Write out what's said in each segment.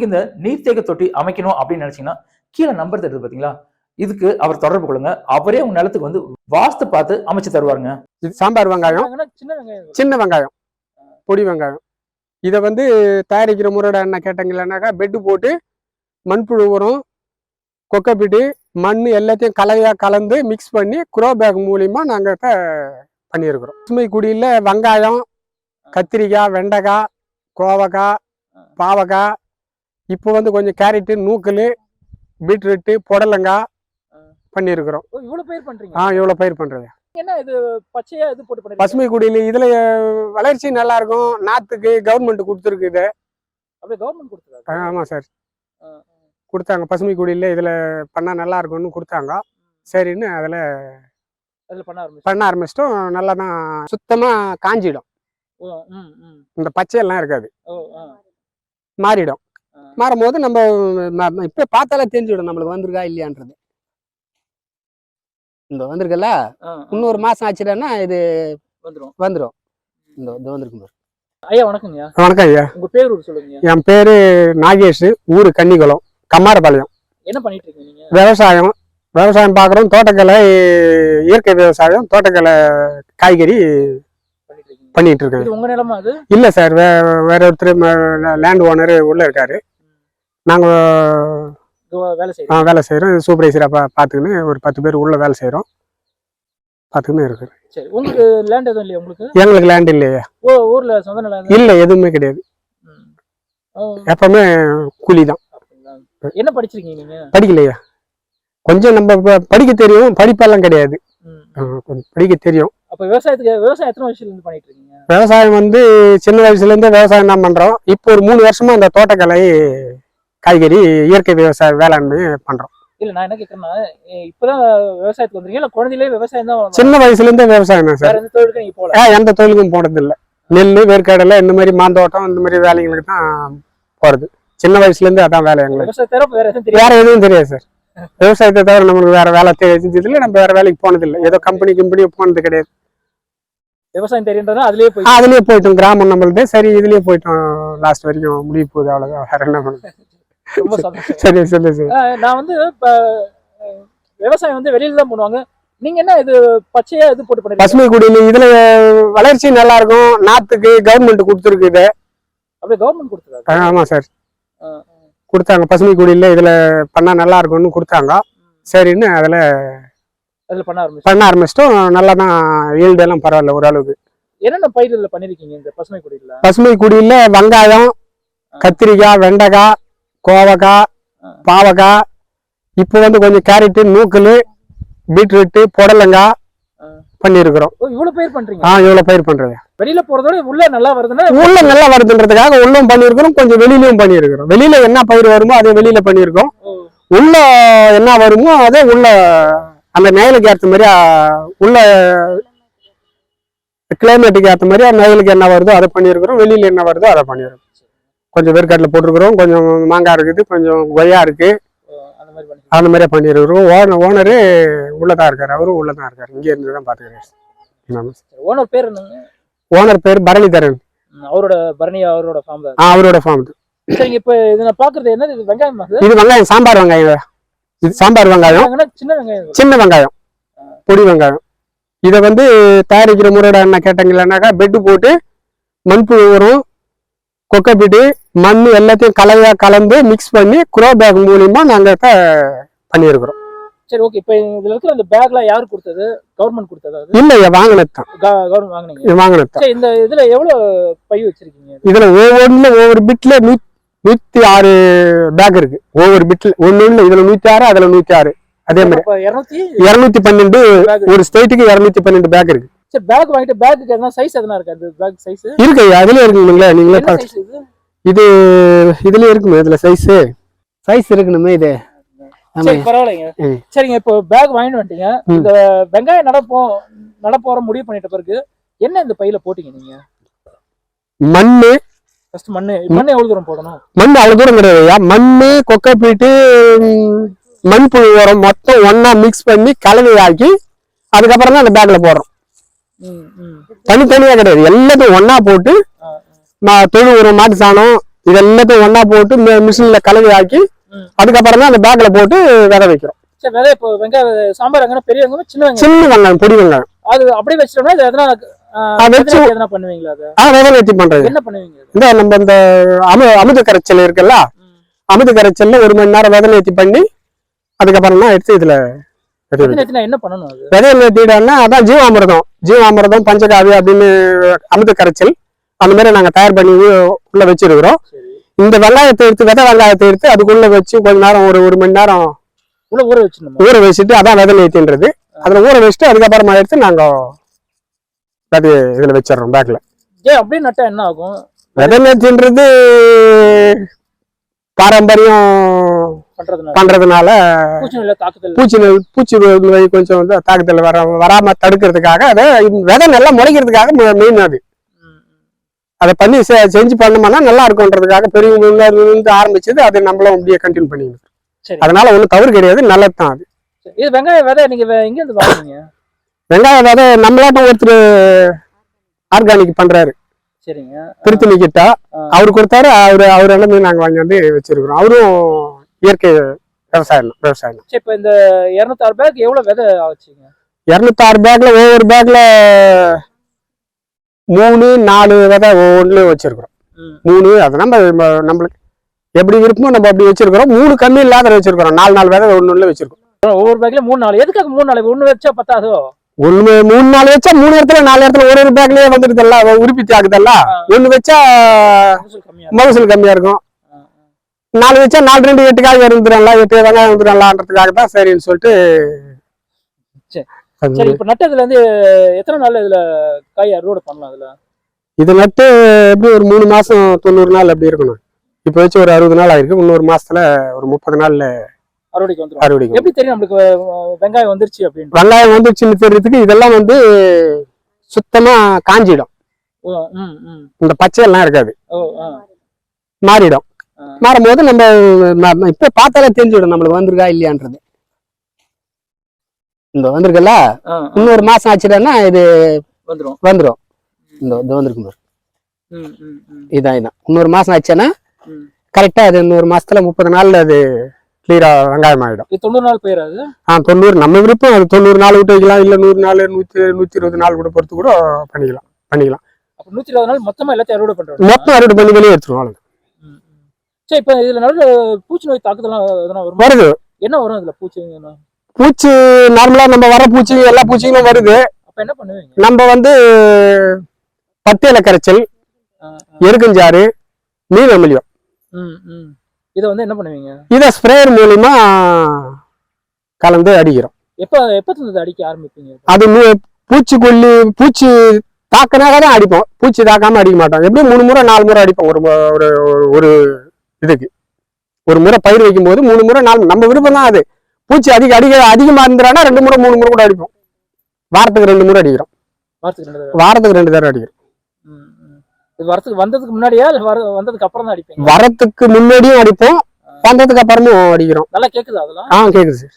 உங்களுக்கு இந்த நீர்த்தேக்க தொட்டி அமைக்கணும் அப்படின்னு நினைச்சீங்கன்னா கீழே நம்பர் தருது பாத்தீங்களா? இதுக்கு அவர் தொடர்பு கொள்ளுங்க. அவரே உங்க நிலத்துக்கு வந்து வாஸ்து பார்த்து அமைச்சு தருவாருங்க. சாம்பார் வெங்காயம் சின்ன வெங்காயம் சின்ன வெங்காயம் பொடி வெங்காயம். இதை வந்து தயாரிக்கிற முறையோட என்ன கேட்டீங்கன்னாக்கா பெட்டு போட்டு மண்புழு உரம் கொக்கப்பிட்டு மண் எல்லாத்தையும் கலவையாக கலந்து மிக்ஸ் பண்ணி குரோ பேக் மூலியமாக நாங்கள் இப்போ பண்ணியிருக்கிறோம். பசுமை குடியில் வெங்காயம் கத்திரிக்காய் வெண்டைக்காய் கோவக்காய் பாவக்காய் இப்போ வந்து கொஞ்சம் கேரட்டு நூக்கல் பீட்ரூட்டு புடலங்காய் பண்ணியிருக்கிறோம் ஓ இவ்வளவு பேர் பண்றீங்க? ஆ இவ்வளோ பயிர் பண்ணுறது என்ன இது பச்சையா இது போட்டு பசுமை குடியில் இதில் வளர்ச்சி நல்லா இருக்கும் நாற்றுக்கு கவர்மெண்ட் கொடுத்துருக்கு இது. அப்படியே கவர்மெண்ட் கொடுத்ததா ஆமாம் சார். கொடுத்தாங்க. பசுமை குடியில் இதில் பண்ணால் நல்லா இருக்கும்னு கொடுத்தாங்க. சரின்னு அதில் அதுல பண்ண ஆரம்பிச்சு பண்ண ஆரம்பிச்சிட்டோம். நல்லா தான் சுத்தமாக காஞ்சிடும். இந்த பச்சையெல்லாம் இருக்காது. மாறிடும். மாறும்போது நம்ம இப்போ பார்த்தாலே தெரிஞ்சுவிடும் நம்மளுக்கு வந்திருக்கா இல்லையான்றது. இந்த வந்திருக்குல்ல. இன்னொரு மாதம் ஆச்சுன்னா இது வந்துரும். வந்துடும் இந்த இது வந்திருக்கு பாரு. ஐயா வணக்கங்கய்யா வணக்கம் ஐயா. உங்க பேர் ஒரு சொல்லுங்க என் பேர் நாகேஷ் ஊர் கன்னிகுளம் கம்மாரபாளையம். என்ன பண்ணிட்டு இருக்கீங்க விவசாயம். விவசாயம் பார்க்குறோம். தோட்டக்கலை இயற்கை விவசாயம் தோட்டக்கலை காய்கறி பண்ணிட்டு இருக்கேன் உங்க நிலமா அது? இல்லை சார் வேற ஒருத்தர் லேண்ட் ஓனர் உள்ள இருக்காரு. நாங்கள் வேலை வேலை செய்கிறோம் சூப்பர்வைசராக பா பார்த்துக்கின்னு ஒரு பத்து பேர் உள்ள வேலை செய்கிறோம் பார்த்துக்கின்னு இருக்கு. சரி உங்களுக்கு லேண்ட் எதுவும் இல்லையா உங்களுக்கு? எங்களுக்கு லேண்ட் இல்லையா. ஓ ஊர்ல சொந்த நிலம்? இல்லை எதுவுமே கிடையாது. எப்பவுமே கூலி தான்? என்ன படிச்சிருக்கீங்க நீங்க? படிக்கலையா. கொஞ்சம் நம்ம படிக்க தெரியும். படிப்பெல்லாம் கிடையாது. படிக்க தெரியும். அப்ப விவசாயத்துக்கு விவசாயம் எத்தனை வருஷத்துல இருந்து பண்ணிட்டு இருக்கீங்க? விவசாயம் வந்து சின்ன வயசுல இருந்தே விவசாயம் தான் பண்றோம். இப்போ ஒரு மூணு வருஷமா இந்த தோட்டக்கலை காய்கறி இயற்கை விவசாய வேளாண்மை பண்றோம். இல்ல நான் என்ன கேக்குறேன்னா இப்பதான் விவசாயத்துக்கு வந்தீங்க இல்ல குழந்தையிலே விவசாயம் தான் சின்ன வயசுல இருந்தே விவசாயம் தான் சார். எந்த நீங்க போல எந்த தொழிலுக்கும் போனது இல்லை நெல் வேர்க்கடலை இந்த மாதிரி மாந்தோட்டம் இந்த மாதிரி வேலைங்களுக்கு தான் போறது. சின்ன வயசுல இருந்து அதான் வேலை எங்களுக்கு. வேற எதுவும் தெரியாது. சார். விவசாயத்தை தவிர நம்மளுக்கு வேற வேலை தெரிஞ்சதில்லை நம்ம வேற வேலைக்கு போனதில்லை. ஏதோ கம்பெனி கிம்பெனி போனது கிடையாது. விவசாயம் தெரியுன்றதா அதுலயே போய் அதுலயே போயிட்டோம். கிராமம் நம்மளுது. சரி இதுலயே போயிட்டோம். லாஸ்ட் வரைக்கும் முடிய போகுது அவ்வளவுதான். வேற என்ன பண்ணுறது ரொம்ப சந்தோஷம். சரி சார் நான் வந்து இப்ப விவசாயம் வந்து வெளியில தான் பண்ணுவாங்க நீங்க என்ன இது பச்சையா இது போட்டு பண்ணுறீங்க பசுமை குடியில் இதுல வளர்ச்சி நல்லா இருக்கும் நாத்துக்கு கவர்மெண்ட் கொடுத்துருக்கு இது. அப்படியே கவர்மெண்ட் ஆ, ஆமா சார். கொடுத்தாங்க. பசுமை குடியில் இதுல பண்ணா நல்லா இருக்கும்னு கொடுத்தாங்க. சரின்னு அதுல அதுல பண்ண ஆரம்பிச்சு பண்ண ஆரம்பிச்சிட்டோம். நல்லா தான் ஈல்டு எல்லாம் பரவாயில்ல ஓரளவுக்கு. என்னென்ன பயிர் இதுல பண்ணிருக்கீங்க இந்த பசுமை குடியில பசுமை குடியில் வெங்காயம் கத்திரிக்காய் வெண்டைக்காய் கோவக்காய் பாவக்காய் இப்போ வந்து கொஞ்சம் கேரட்டு நூக்கல் பீட்ரூட்டு புடலங்காய் ஓ இவ்வளவு பயிர் பண்றீங்க? ஆ இவ்வளோ பயிர் பண்றது வெளியில போறதோட உள்ள நல்லா வருதுன்னா உள்ள நல்லா வருதுன்றதுக்காக உள்ளும் பண்ணியிருக்கிறோம் கொஞ்சம் வெளியிலயும் பண்ணியிருக்கிறோம். வெளியில என்ன பயிர் வருமோ அதை வெளியில பண்ணியிருக்கோம். ஓ, உள்ள என்ன வருமோ அதை உள்ள அந்த நேயலுக்கு ஏற்ற மாதிரி உள்ள கிளைமேட்டுக்கு ஏற்ற மாதிரி நேயலுக்கு என்ன வருதோ அதை பண்ணியிருக்கிறோம் வெளியில என்ன வருதோ அதை பண்ணியிருக்கோம் கொஞ்சம் வேர்க்கடலை போட்டிருக்கிறோம். கொஞ்சம் மாங்காய் இருக்குது கொஞ்சம் கொய்யா இருக்கு. ஓ, அந்த மாதிரியே பண்ணியிருக்கிறோம். ஓனர் ஓனரு உள்ளதா இருக்காரு. அவரும் உள்ளதான் இருக்காரு. இங்கே இருந்து தான் பார்த்துக்கிறேன். ஓனர் பேர் ஓனர் பேர் பரணிதரன். அவரோட பரணி அவரோட ஃபார்ம் தான். ஆ அவரோட ஃபார்ம் சரிங்க இப்ப இது நான் பாக்குறது என்னது? இது வெங்காயம் இது வெங்காயம் சாம்பார் வெங்காயம் இது. சாம்பார் வெங்காயம். சின்ன வெங்காயம். சின்ன வெங்காயம். பொடி வெங்காயம். இதை வந்து தயாரிக்கிற முறையோட என்ன கேட்டீங்கன்னாக்கா பெட்டு போட்டு மண்புழு உரம் கொக்கப்பிட்டு மண் எல்லாத்தையும் கலவையாக கலந்து மிக்ஸ் பண்ணி குரோ பேக் மூலியமா நாங்கள் இப்போ பண்ணியிருக்கிறோம். சரி ஓகே இப்போ இதுல இருக்கிற அந்த பேக்லாம் யாரு கொடுத்தது? கவர்மெண்ட் கொடுத்ததா அது? இல்லையா வாங்கினது தான். கவர்மெண்ட் வாங்குனீங்க? வாங்கினது சரி இந்த இதுல எவ்வளவு பை வச்சிருக்கீங்க? இதுல ஒவ்வொன்றுல ஒவ்வொரு பிட்ல நூ நூத்தி ஆறு பேக் இருக்கு. ஒவ்வொரு பிட்ல ஒண்ணு ஒண்ணு இதுல நூத்தி ஆறு அதுல நூத்தி ஆறு. அதே மாதிரி. இருநூத்தி பன்னெண்டு ஒரு ஸ்டேட்டுக்கு இருநூத்தி பன்னெண்டு பேக் இருக்கு. சரி பேக் வாங்கிட்டு பேக்கு எதனா சைஸ் எதனா இருக்கு? அந்த பேக் சைஸ் இருக்கு அதுல இருக்குங்களா நீங்களே சைஸ் இது? இது இதுல இருக்குமே இதுல சைஸ் சைஸ் இருக்கணுமே இது. சரி பரவாயில்லைங்க. சரிங்க இப்போ பேக் வாங்கிட்டு வந்துட்டீங்க. இந்த வெங்காயம் நடப்போ நடப்போற முடிவு பண்ணிட்ட பிறகு என்ன இந்த பையில போட்டீங்க நீங்க? மண்ணு. ஃபர்ஸ்ட் மண்ணு. மண்ணு எவ்வளவு தூரம் போடணும்? மண் அவ்வளவு தூரம் கிடையாது. மண்ணு கொக்கைப்பீட்டு ம், மண்புழு உரம் மொத்தம் ஒண்ணா மிக்ஸ் பண்ணி கலவை ஆக்கி அதுக்கப்புறம் தான் அந்த பேக்ல போடுறோம். தனித்தனியா கிடையாது. எல்லாத்தையும் ஒண்ணா போட்டு தொழு உரம் மாட்டு சாணம் இது எல்லாத்தையும் ஒண்ணா போட்டு மிஷின்ல கலவை ஆக்கி. அதுக்கப்புறம் தான் அந்த பேக்ல போட்டு விதை வைக்கிறோம். சாம்பார் வெங்காயம் பெரிய வெங்காயம் சின்ன வெங்காயம்? சின்ன வெங்காயம் பொடி வெங்காயம். அது அப்படியே வச்சிட்டோம்னா இது எதனா ஆ, அது வச்சு- எதனா- எதனா பண்ணுவீங்களா அதை? ஆ விதை வெட்டி பண்றது. என்ன பண்ணுவீங்க அது? இந்த நம்ம இந்த அமு அமுத கரைச்சல் இருக்குல்ல? ம். அமுத கரைச்சல்ல ஒரு மணி நேரம் விதை நேர்த்தி பண்ணி அதுக்கப்புறம் தான் எடுத்து இதுல என்ன பண்ணணும் அது? விதை நேர்த்திடன்னா அதான் ஜீவாமிர்தம். ஜீவாமிர்தம் பஞ்சகாவி அப்படின்னு அமுத கரைச்சல் அந்த மாதிரி நாங்க தயார் பண்ணி உள்ள வச்சிருக்கிறோம். சரி. இந்த வெங்காயத்தை எடுத்து விதை வெங்காயத்தை எடுத்து அதுக்குள்ள வச்சு கொஞ்ச நேரம் ஒரு ஒரு மணி நேரம் உள்ள ஊற வச்சிடணுமா? ஊற வச்சுட்டு அதான் விதை நேர்த்தின்றது அதுல ஊற வச்சுட்டு அதுக்கப்புறமா எடுத்து நாங்க விதை இதுல வச்சிடுறோம் பேக்ல அப்படியே நட்டா என்ன ஆகும்? விதை நேர்த்தின்றது பாரம்பரியம் பண்றதுனால. பூச்சி பூச்சி கொஞ்சம் வந்து தாக்குதல் வர வராம தடுக்கிறதுக்காக அதை விதை நல்லா முளைக்கிறதுக்காக மெயின் அது. அதை பண்ணி செ- செஞ்சு பண்ணோம்னா நல்லா இருக்கும்ன்றதுக்காக இருந்து ஆரம்பிச்சது அது நம்மளும் அப்படியே கண்டினியூ பண்ணிக்கணும் அதனால ஒன்றும் தவறு கிடையாது நல்லது தான் அது. இது வெங்காய விதை நீங்க எங்க இருந்து வாங்குனீங்க வெங்காய விதை நம்மளாட்டம் ஒருத்தர் ஆர்கானிக் பண்றாரு. சரிங்க. திருத்தணி கிட்ட. அவர் கொடுத்தாரு அவரு அவர் இருந்து நாங்க வாங்கி வந்து வச்சிருக்கிறோம். அவரும் இயற்கை விவசாயம் விவசாயம். சரி இப்ப இந்த இருநூத்தாறு பேக் எவ்வளவு விதை ஆச்சுங்க? இருநூத்தாறு பேக்ல ஒவ்வொரு பேக்ல மூணு நாலு விதை ஒவ்வொன்றுலையும் வச்சிருக்கிறோம். மூணு அது நம்ம நம்ம- நம்மளுக்கு எப்படி விருப்பமோ நம்ம அப்படி வச்சிருக்கிறோம். மூணு கம்மி இல்லாத வச்சிருக்கிறோம். நாலு நாலு விதை ஒண்ணு ஒண்ணு வச்சிருக்கோம் ஒவ்வொரு பேக்ல மூணு நாள் எதுக்காக மூணு நாள் ஒண்ணு வச்சா பத்தாதோ? ஒண்ணு மூணு நாலு வச்சா மூணு இடத்துல நாலு இடத்துல ஒரு ஒரு பேக்லயே வந்துருதல்ல உற்பத்தி ஆகுதல்ல. ஒண்ணு வச்சா மகசூல் கம்மியா இருக்கும். நாலு வச்சா நாலு ரெண்டு எட்டு காய் இருந்துடும்ல எட்டு வெங்காயம் வந்துடும்லான்றதுக்காக தான் சரின்னு சொல்லிட்டு சரி. இப்ப நட்டதுல இருந்து எத்தனை நாள்ல இதுல காய் அறுவடை பண்ணலாம் இதுல இது நட்டு எப்படி ஒரு மூணு மாசம் தொண்ணூறு நாள் அப்படி இருக்கணும் இப்போ வச்சு ஒரு அறுபது நாள் ஆயிருக்கு இன்னொரு மாசத்துல ஒரு முப்பது நாள்ல அறுவடைக்கு வந்துரும் அறுவடைக்கு எப்படி தெரியும் நம்மளுக்கு வெங்காயம் வந்துருச்சு அப்படின்னு வெங்காயம் வந்து சின்ன தெரியறதுக்கு இதெல்லாம் வந்து சுத்தமா காஞ்சிடும். இந்த பச்சையெல்லாம் இருக்காது ஓ, ஆ. மாறிடும். மாறும்போது நம்ம ம- இப்ப பார்த்தாலே தெரிஞ்சிடும் நம்மளுக்கு வந்திருக்கா இல்லையான்றது. இந்த வந்திருக்குல்ல? ஆ. இன்னொரு மாசம் ஆச்சுன்னா இது வந்துரும். வந்துடும் இந்த இது வந்திருக்கு பாரு. ம், ம், ம், இதான் இதான். இன்னொரு மாசம் ஆச்சுன்னா. கரெக்டா அது இன்னொரு மாசத்துல முப்பது நாள்ல அது கிளியரா வெங்காயம் ஆயிடும் தொண்ணூறு நாள் பயிர் அது? ஆ தொண்ணூறு. நம்ம விருப்பம் அது தொண்ணூறு நாள் விட்டு வைக்கலாம். இல்ல நூறு நாள் நூத்தி நூத்தி இருபது நாள் கூட பொறுத்து கூட பண்ணிக்கலாம். பண்ணிக்கலாம். நூத்தி இருபது நாள் மொத்தமா எல்லாத்தையும் அறுவடை பண்றோம். மொத்தம் அறுவடை பண்ணி வெளியே எடுத்துருவோம். சரி இப்ப இதுல நடுவுல பூச்சி நோய் தாக்குதலாம் எதனா வருமா? வருது. என்ன வரும் இதுல பூச்சி பூச்சி நார்மலா நம்ம வர பூச்சி எல்லா பூச்சிகளும் வருது. அப்ப என்ன பண்ணுவீங்க? நம்ம வந்து பத்து இலை கரைச்சல். எருக்கஞ்சாறு மீன் அமிலியம். இதை வந்து என்ன பண்ணுவீங்க? இதை ஸ்ப்ரேயர் மூலியமா கலந்து அடிக்கிறோம். எப்ப எப்ப அடிக்க ஆரம்பிப்பீங்க? அது பூச்சிக்கொல்லி பூச்சி தாக்கினாக தான் அடிப்போம். பூச்சி தாக்காம அடிக்க மாட்டோம். எப்படியும் மூணு முறை நாலு முறை அடிப்போம். ஒரு ஒரு இதுக்கு. ஒரு முறை பயிர் வைக்கும் போது மூணு முறை நாலு நம்ம விருப்பம் தான் அது. பூச்சி அதிக அதிக அதிகமா இருந்துறானா ரெண்டு முறை மூணு முறை கூட அடிப்போம். வாரத்துக்கு ரெண்டு முறை அடிக்கிறோம். வாரத்துக்கு ரெண்டு தடவை. வாரத்துக்கு அடிக்கிறோம். வரதுக்கு வந்ததுக்கு முன்னாடியா? வந்ததுக்கு அப்புறம் தான் அடிப்பீங்க வரத்துக்கு முன்னாடியும் அடிப்போம். வந்ததுக்கு அப்புறமும் அடிக்கிறோம். நல்லா கேக்குதா அதெல்லாம்? ஆ கேக்குது சார்.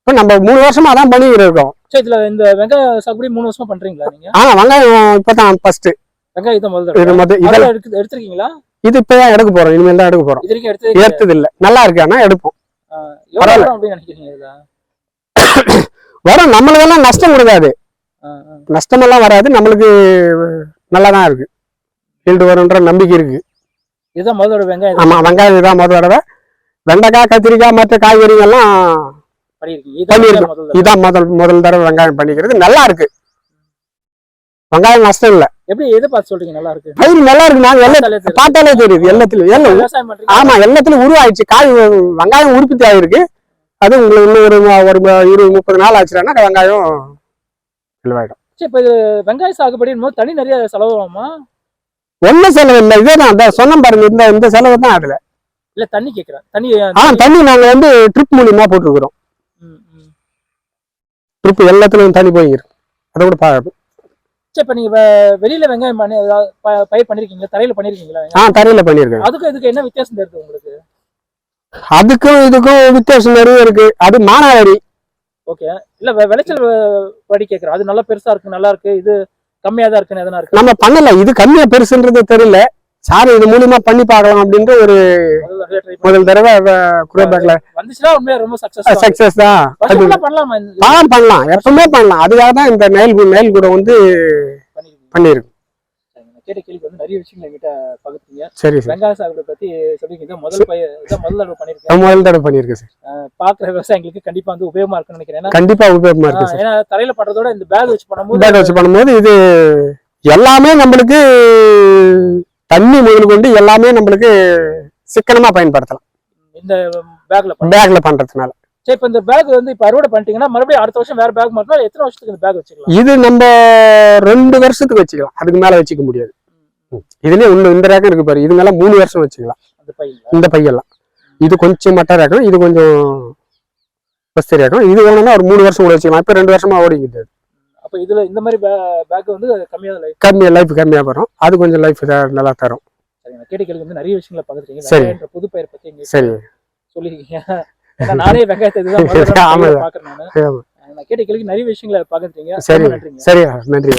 இப்போ நம்ம மூணு வருஷமா தான் பண்ணிக்கிட்டு இருக்கோம். சரி இதுல இந்த வெங்காய சாகுபடி மூணு வருஷமா பண்றீங்களா நீங்க? ஆ வெங்காயம் இப்பதான் ஃபர்ஸ்ட் வெங்காயத்தை முதல் இது எடுத்து எடுத்திருக்கீங்களா? இது இப்பதான் எடுக்க போறோம். இனிமேல் தான் எடுக்க போறோம். இது வரைக்கும் எடுத்து ஏத்தது இல்ல. நல்லா இருக்கு. ஆனா எடுப்போம். வரும். நம்மளுக்கெல்லாம் நஷ்டம் கொடுக்காது. நஷ்டமெல்லாம் வராது. நம்மளுக்கு நல்லா தான் இருக்கு. ஈல்டு வரும்ன்ற நம்பிக்கை இருக்கு. இதுதான் முதல் வெங்காயம் ஆமா வெங்காயம் தான் முதல் தடவை. வெண்டைக்காய் கத்திரிக்காய் மற்ற காய்கறிகள்லாம் பண்ணியிருக்கோம். இதான் முதல் முதல் தடவை வெங்காயம் பண்ணிக்கிறது. நல்லா இருக்கு. வெங்காயம் நஷ்டம் இல்ல. எப்படி எதை பார்த்து சொல்றீங்க? நல்லா இருக்கு. பயிர் நல்லா இருக்கு நாங்க எல்லா பார்த்தாலே தெரியுது. எல்லாத்துலயும். எல்லாம் ஆமா எல்லாத்துலயும் உருவாயிடுச்சு. காய் வெங்காயம் உற்பத்தி ஆயிருக்கு. அது உங்களுக்கு இன்னும் ஒரு ஒரு இருபது முப்பது நாள் ஆச்சுன்னா வெங்காயம் இதுவாயிடும் சரி, இப்ப இது வெங்காய சாகுபடி போது தனி நிறைய செலவாகுமா? ஒன்றும் செலவு இல்லை இதே தான் அதான் சொன்னேன் பாருங்க இந்த இந்த செலவு தான் அதுல. இல்ல தண்ணி கேக்குறேன். தண்ணி ஆ தண்ணி. நாங்க வந்து ட்ரிப் மூலியமா போட்டுருக்குறோம். ட்ரிப் எல்லாத்துலயும் தண்ணி போயிருக்கு. அதை கூட பா சரி இப்ப நீங்க வெளியில வெங்காயம் பண்ணி பயிர் பண்ணிருக்கீங்களா? தரையில பண்ணிருக்கீங்களா ஆ தரையில பண்ணியிருக்கேன் அதுக்கும் இதுக்கு என்ன வித்தியாசம் தெரியுது உங்களுக்கு? அதுக்கும் இதுக்கும் வித்தியாசம் நிறைய இருக்கு. அது மானாவாரி. ஓகே. இல்ல விளைச்சல் படி கேக்குறேன். அது நல்லா பெருசா இருக்கு நல்லா இருக்கு. இது கம்மியா தான் எதனா இருக்கு? நம்ம பண்ணல. இது கம்மியா பெருசுன்றது தெரியல. சார் இது மூலியமா பண்ணி பார்க்கலாம் அப்படின்ற ஒரு முதல் தடவை குரோபேக்ல வந்துச்சுன்னா உண்மையா ரொம்ப சக்சஸ் தான். பண்ணலாமா பண்ணலாம் எப்பவுமே பண்ணலாம். அதுக்காக தான் இந்த நெல் நெல் கூட வந்து. நான் கேட்ட கேள்வி வந்து நிறைய விஷயங்கள் என்கிட்ட பகிர்ந்தீங்க சரி சார். வெங்காய சாகுபடி பத்தி சொல்லிருக்கீங்க முதல் இதான் முதல் தடவை பண்ணிருக்கேன் முதல் தடவை பண்ணியிருக்கு சார். பாக்குற விவசாயிகளுக்கு கண்டிப்பா வந்து உபயோகமா இருக்குன்னு நினைக்கிறேன். கண்டிப்பா உபயோகமா இருக்கு ஏன்னா தரையில பண்றதோட இந்த பேக் வச்சு பண்ணும்போது பேக் வச்சு பண்ணும்போது இது எல்லாமே நம்மளுக்கு தண்ணி முதல் கொண்டு எல்லாமே நம்மளுக்கு சிக்கனமா பயன்படுத்தலாம். இந்த பேக்ல பேக்ல பண்றதுனால. சரி இப்ப இந்த பேக் வந்து இப்ப அறுவடை பண்ணிட்டீங்கன்னா மறுபடியும் அடுத்த வருஷம் வேற பேக் மாட்டோம் எத்தனை வருஷத்துக்கு இந்த பேக் வச்சுக்கலாம் இது நம்ம ரெண்டு வருஷத்துக்கு வச்சுக்கலாம். அதுக்கு மேல வச்சுக்க முடியாது. இதுலயே இன்னும் இந்த ரேக்கம் இருக்கு பாரு. இது மேல மூணு வருஷம் வச்சுக்கலாம். இந்த பையெல்லாம். இது கொஞ்சம் மட்ட ரேக்கம் இது கொஞ்சம் பஸ்தி ரேக்கம் இது வேணும்னா ஒரு மூணு வருஷம் கூட வச்சுக்கலாம். இப்ப ரெண்டு வருஷமா ஓடிக்கிட்டு அப்ப இதுல இந்த மாதிரி பேக் வந்து கம்மியா தான் life. கம்மியா லைஃப் கம்மியா வரும். அது கொஞ்சம் லைஃப் நல்லா தரும். சரி நான் கேட்ட கேள்வி வந்து நிறைய விஷயங்களை பகிர்ந்தீங்க சரி. புது பயிர் பத்தி எங்க சரி. சொல்லிருக்கீங்க ஏன்னா நானே வெங்காயத்தை இதுதான் பாக்குறேன் நானு. ஆமா. நான் கேட்ட கேள்விக்கு நிறைய விஷயங்களை பகிர்ந்தீங்க சரி. நன்றிங்க. சரி நன்றி